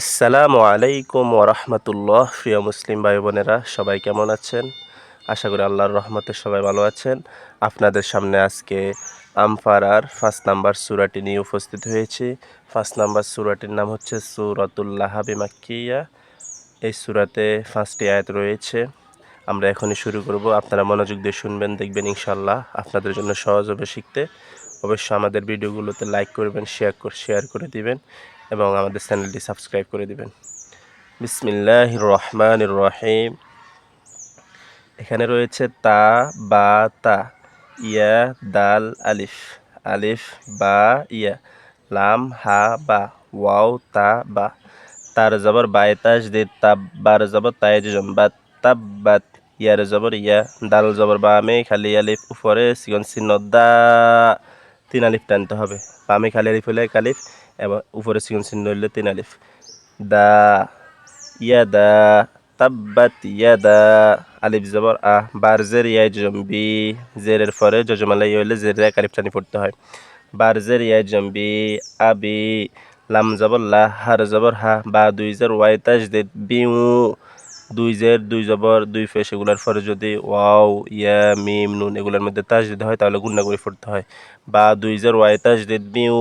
আসসালামু আলাইকুম ওরহমতুল্লাহ প্রিয় মুসলিম ভাই বোনেরা সবাই কেমন আছেন? আশা করি আল্লাহর রহমতে সবাই ভালো আছেন। আপনাদের সামনে আজকে আমফারার ফার্স্ট নাম্বার সুরাটি নিয়ে উপস্থিত হয়েছি। ফার্স্ট নাম্বার সুরাটির নাম হচ্ছে সুরাতুল্লাহাবি মাক্কিয়া। এই সুরাতে পাঁচটি আয়াত রয়েছে। আমরা এখনই শুরু করব। আপনারা মনোযোগ দিয়ে শুনবেন, দেখবেন ইনশাল্লাহ আপনাদের জন্য সহজ হবে শিখতে। অবশ্যই আমাদের ভিডিওগুলোতে লাইক করবেন, শেয়ার শেয়ার করে দিবেন। এবং আমাদের চ্যানেলটি সাবস্ক্রাইব করে দিবেন। বিসমিল্লাহ রহমান রহিম। এখানে রয়েছে তা, বা, তা, ইয়া, দাল, আলিফ। আলিফ, বা, ইয়া। লাম, হা, বা, ওয়াও, তা, বা। তার জবর বায়তাজ দে তাব্বার জবর তাইজ বা তাব্বাত ইয়ার জবর ইয়া। দাল জবর বামে খালি আলিফ, উপরে সিগন চিহ্ন দা। তিন আলিফ টানতে হবে। বামে খালি আলিফ হলে এক আলিফ। এবং উপরে সিগন চিহ্ন হইলে তিন আলিফ। দা ইয়া দা তাব্বাত ইয়া দা আলিফ জবর আহ বার জের ইয়াই জম্বি। জেরের পরে জজমালাই হইলে জের এক আলিফ টানি পড়তে হয়। বার জের ইয়াই জম্বি আবি লাম জবর, লা, হার জবর, হা, বা, দুই জের, ওয়াই তাজ বিউ। দুই জের, দুই জবর, দুই ফেস এগুলার পরে যদি ওয়াও, ইয়া, মিম, নুন এগুলোর মধ্যে তাজ দিতে হয়, তাহলে গুন্না করে পড়তে হয়। বা দুই জের ওয়াই তাজ বিউ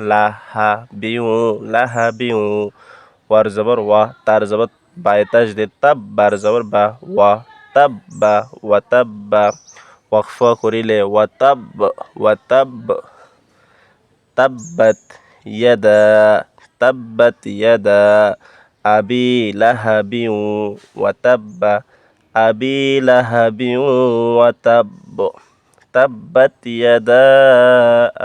লাহা বিউ লাহা, বিউ, ওয়ার জবর, ওয়া, তার জবর বাই তাজ তাব, বার জবর, বা, ওয়া, তাব, বা, ওয়া, তাব, বা, ওয়াকফ করিলে ওয়া, তাব ওয়া, তাব, তাব্বাত ইয়াদা তাব্বাত ইয়াদা আবি লাহাবি ওয়াতাব্বা আবি লাহাবি ওয়াতাব্ব তাব্বাত ইয়াদা,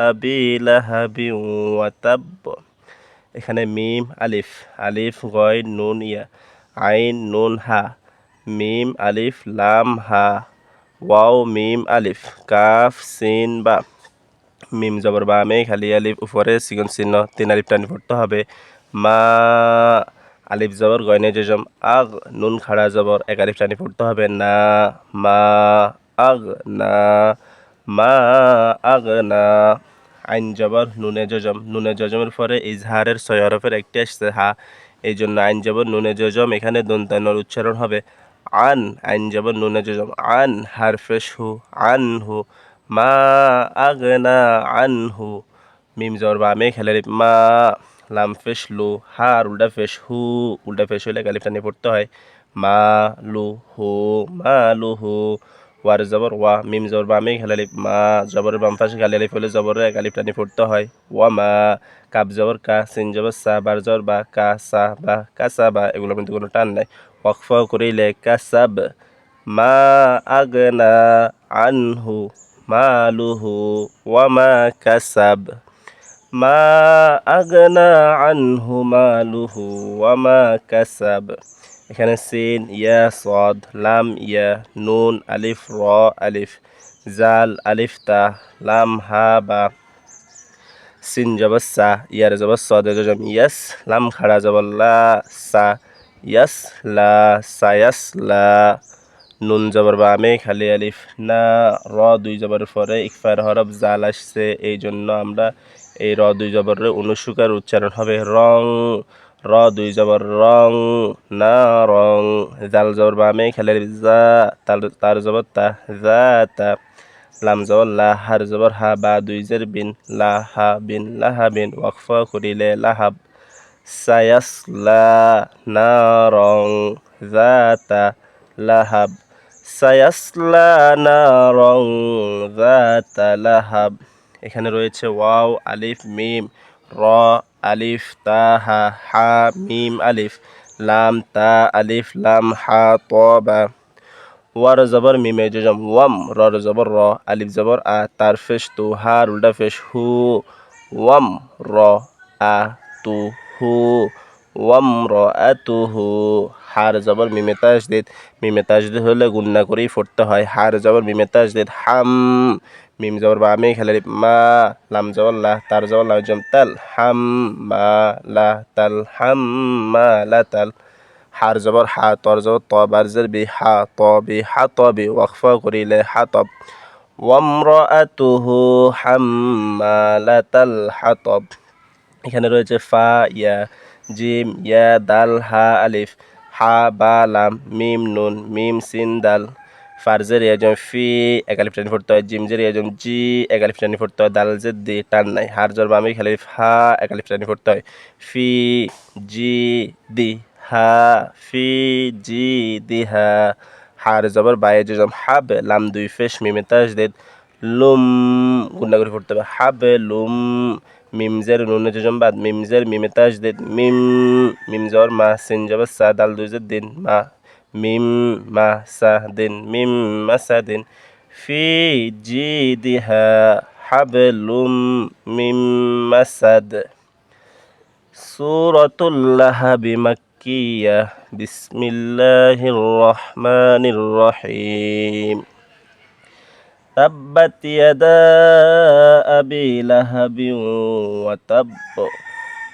আবি লাহাবি ওয়াতাব্ব এখানে মিম, আলিফ আলিফ, গয়, নুন, ইয়া, আইন, নুন, হা, মিম, আলিফ, লাম, হা, ওয়াও, মিম, আলিফ, কাফ, সিন, বা, মিম, জবর, বা, মে, খালি, আলিফ, উপরে, সিগন, চিহ্ন, তিন, আলিফ, টানি, পড়তে হবে। মা আলিফ জবর, গয়নে জজম আগ, নুন খাড়া জবর, এক আলিফ টানি পড়তে হবে, না, মা, আগ, না, মা, আগ, না। আইন জবর, নুনে জজম নুনে জজমের পরে ইজহারের ছয় হরফের একটি আসছে, হা। এই জন্য আইন জবর, নুনে জজম এখানে দন্তানোর উচ্চারণ হবে, আন। আইন জবর, নুনে জজম আন হারফেশ হু আন হু, মা আগনা আনহু মিম জবর বা মে খেলে, মা লাম ফেস লু হার উল্টা ফেস হু, উল্টা ফেস হইলে গালিফটা নিয়ে পড়তে হয়। মা, লু, হু, মা, লু, হু, ওয়ার, জবর, ওয়া, মিম, জবর, বা মে খেলে মা, জবরের বাম পাশে গালি আলিফ হলে জবর গালিফটা নিয়ে পড়তে হয়। ওয়া, মা, কাপ জবর, কা, সিন জবর, সা, বার জবর, বা, কা, সা, বা কাসা বা এগুলোর মধ্যে কোনো টান নাই। ওয়াকফ করিলে কাসাব মা, আগনা, আনহু মালুহু ওয়ামা কাসাব মা আগনা আনহু মালুহু ওয়ামা কাসাব। এখানে সিন, ইয়া, সদ, লাম, ইয়া, নুন, আলিফ, র, আলিফ, জাল, আলিফ, তা, লাম, হা, বা। সিন জবসা ইয়ার জবস সদ ইয়াস, লাম, খাড়া জবল্লা সা, ইয়াস, লা সায়াস লা। নুন জবর বা আমি খালি আলিফ, না, র, দুই জবরের পরে ইকফার, হরফ, জাল আসছে এই জন্য আমরা এই র দুই জবরের অনুসুকার উচ্চারণ হবে রং। র দুই জবর রং, না রং। জাল জবর বা আমি খালি আলিফ জা তার জবর তা, জা, তা। লাম জবর লা, হার জবর হা, বা দুই জের বিন, লা, হা, বিন লাহা বিন। ওয়াকফা করিলে লাহাব সায়াসলা না রং জাতা লাহাব। সায়াসলা নারং যাতা লাহাব। এখানে রয়েছে ওয়াও, আলিফ, মিম, র, আলিফ, তা, হা হা, মিম, আলিফ, লাম, তা, আলিফ, লাম, হা, ত, বা। ওয়ার জবর, মিমে জজম ওয়াম র জবর, র, আলিফ জবর, আ, তার ফেশ তু হার উল্টা ফেশ হু, ওয়াম, র, আ, তু, হু, ওয়াম, র, আ, তু, হু, হার জবর, মিমে তাজদিদ মিমে তাজদিদ হলে গুন্না করেই পড়তে হয়, হার জবর, মিমে তাজদিদ, হাম মিম জবর বা আমি খেলে মা, লাম জবর, লা, তার জবর লাম জম, তাল, হাম, মা, লা, তাল, হাম, মা, লা, তাল। হার জবর, হা, তর জবর, ত, বার জের, বি, হা, ত, বি, হা, ত, বি, ওয়াকফা করিলে হা তব ওয়ামরাতুহু হাম্মালাতাল হাতব এখানে রয়েছে ফা, ইয়া, জিম, ইয়া, দাল, হা, আলিফ। হা, বা, লাম, মিম, নুন, মিম, সিন, দাল। ফারজের ইয়াজম ফি, একালিফ টানি পড়তে হয় জিমজের ইয়াজম জি, একালিফ টানি পড়তে হয় দাল জেদ্দি, টান নাই, হার জর বামি খালিফ হা একালিফ টানি পড়তে হয়। ফি, জি, দি, হা, ফি, জি, দি, হা, হার জবর বায়ে জম হাব লাম, দুই ফেশ মিমে তাজদিদ লুম, গুন্ডা করে পড়তে হবে। হাবে লুম মিমজের নুনে জম, বাদ মিমজের মিমে তাজদিদ মিম মিম, জবর, মা, সিন, জবর, সা, দাল, দুই দিন, মা من مسد من مسد في جيدها حبل من مسد. سورة اللهب مكية. بسم الله الرحمن الرحيم. تبت يدا أبي لهب وتب